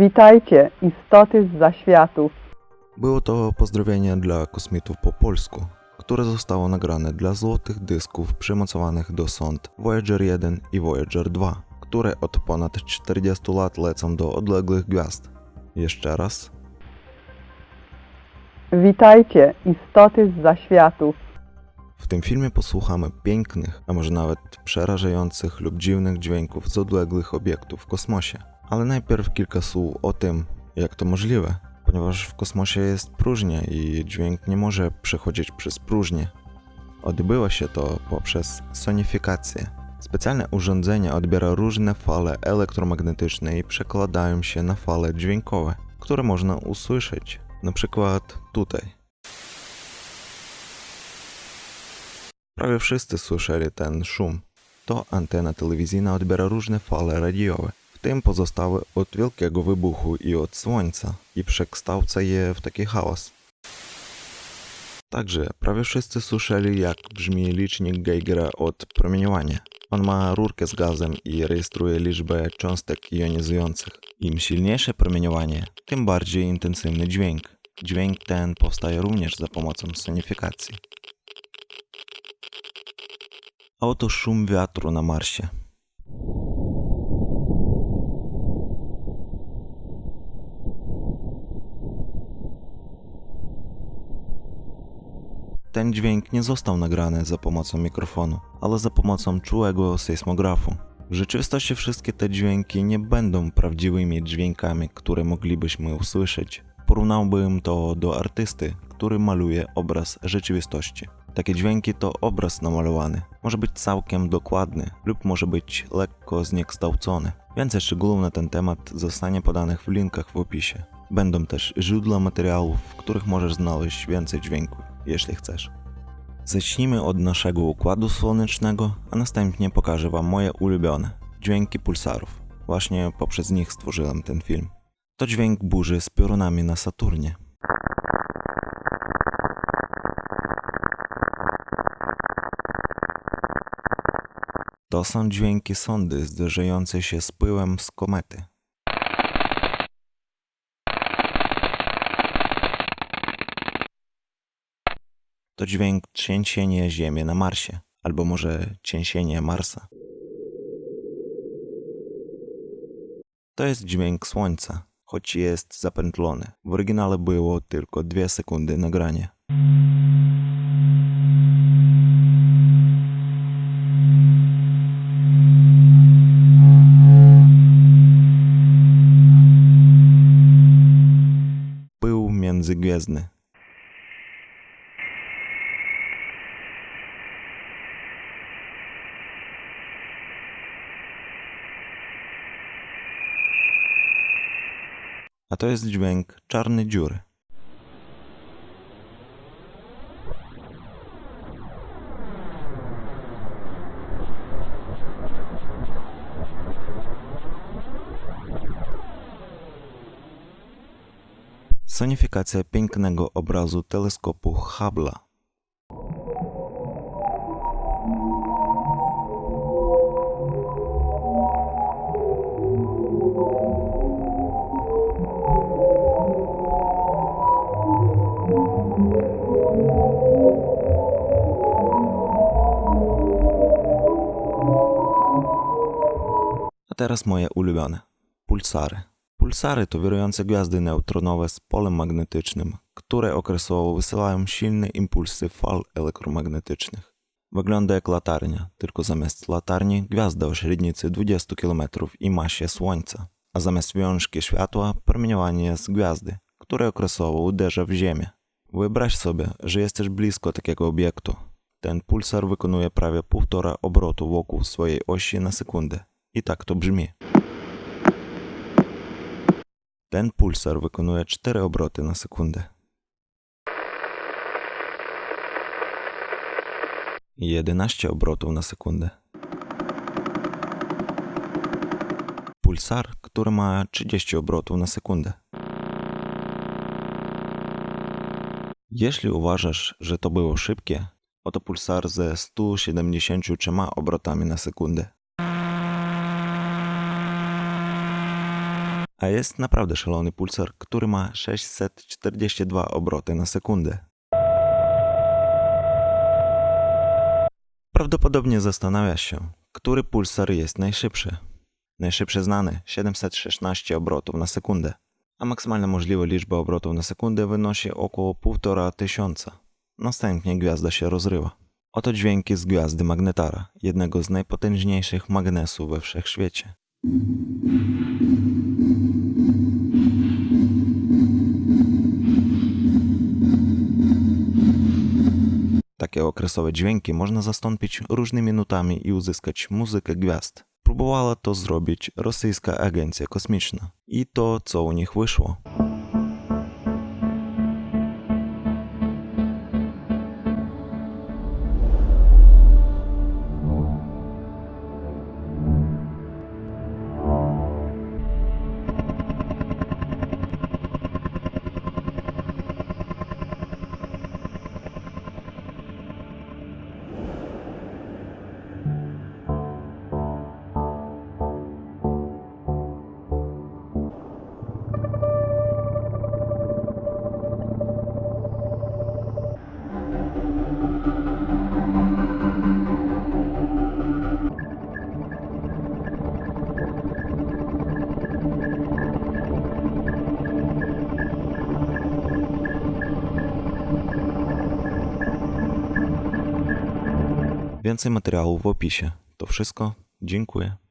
Witajcie, istoty z zaświatów. Było to pozdrowienie dla kosmitów po polsku, które zostało nagrane dla złotych dysków przymocowanych do sond Voyager 1 i Voyager 2, które od ponad 40 lat lecą do odległych gwiazd. Jeszcze raz. Witajcie, istoty z zaświatów. W tym filmie posłuchamy pięknych, a może nawet przerażających lub dziwnych dźwięków z odległych obiektów w kosmosie. Ale najpierw kilka słów o tym, jak to możliwe, ponieważ w kosmosie jest próżnia i dźwięk nie może przechodzić przez próżnię. Odbywa się to poprzez sonifikację. Specjalne urządzenie odbiera różne fale elektromagnetyczne i przekładają się na fale dźwiękowe, które można usłyszeć, na przykład tutaj. Prawie wszyscy słyszeli ten szum. To antena telewizyjna odbiera różne fale radiowe, tym pozostałe od wielkiego wybuchu i od słońca, i przekształca je w taki hałas. Także prawie wszyscy słyszeli, jak brzmi licznik Geigera od promieniowania. On ma rurkę z gazem i rejestruje liczbę cząstek jonizujących. Im silniejsze promieniowanie, tym bardziej intensywny dźwięk. Dźwięk ten powstaje również za pomocą sonifikacji. Oto szum wiatru na Marsie. Ten dźwięk nie został nagrany za pomocą mikrofonu, ale za pomocą czułego sejsmografu. W rzeczywistości wszystkie te dźwięki nie będą prawdziwymi dźwiękami, które moglibyśmy usłyszeć. Porównałbym to do artysty, który maluje obraz rzeczywistości. Takie dźwięki to obraz namalowany. Może być całkiem dokładny lub może być lekko zniekształcony. Więcej szczegółów na ten temat zostanie podanych w linkach w opisie. Będą też źródła materiałów, w których możesz znaleźć więcej dźwięków, jeśli chcesz. Zacznijmy od naszego układu słonecznego, a następnie pokażę Wam moje ulubione dźwięki pulsarów. Właśnie poprzez nich stworzyłem ten film. To dźwięk burzy z piorunami na Saturnie. To są dźwięki sondy zderzającej się z pyłem z komety. To dźwięk trzęsienia Ziemi na Marsie, albo może trzęsienie Marsa. To jest dźwięk Słońca, choć jest zapętlony. W oryginale było tylko dwie sekundy nagrania. Pył międzygwiezdny. A to jest dźwięk czarnej dziury. Sonifikacja pięknego obrazu teleskopu Hubble'a. A teraz moje ulubione. Pulsary. Pulsary to wirujące gwiazdy neutronowe z polem magnetycznym, które okresowo wysyłają silne impulsy fal elektromagnetycznych. Wygląda jak latarnia, tylko zamiast latarni gwiazda o średnicy 20 km i masie Słońca, a zamiast wiążki światła promieniowanie z gwiazdy, które okresowo uderza w Ziemię. Wyobraź sobie, że jesteś blisko takiego obiektu. Ten pulsar wykonuje prawie półtora obrotu wokół swojej osi na sekundę. I tak to brzmi. Ten pulsar wykonuje 4 obroty na sekundę. 11 obrotów na sekundę. Pulsar, który ma 30 obrotów na sekundę. Jeśli uważasz, że to było szybkie, oto pulsar ze 173 obrotami na sekundę. A jest naprawdę szalony pulsar, który ma 642 obroty na sekundę. Prawdopodobnie zastanawiasz się, który pulsar jest najszybszy. Najszybszy znany 716 obrotów na sekundę, a maksymalna możliwa liczba obrotów na sekundę wynosi około 1,5 tysiąca. Następnie gwiazda się rozrywa. Oto dźwięki z gwiazdy Magnetara, jednego z najpotężniejszych magnesów we wszechświecie. Takie okresowe dźwięki można zastąpić różnymi nutami i uzyskać muzykę gwiazd. Próbowała to zrobić rosyjska agencja kosmiczna. I to, co u nich wyszło. Więcej materiałów w opisie. To wszystko. Dziękuję.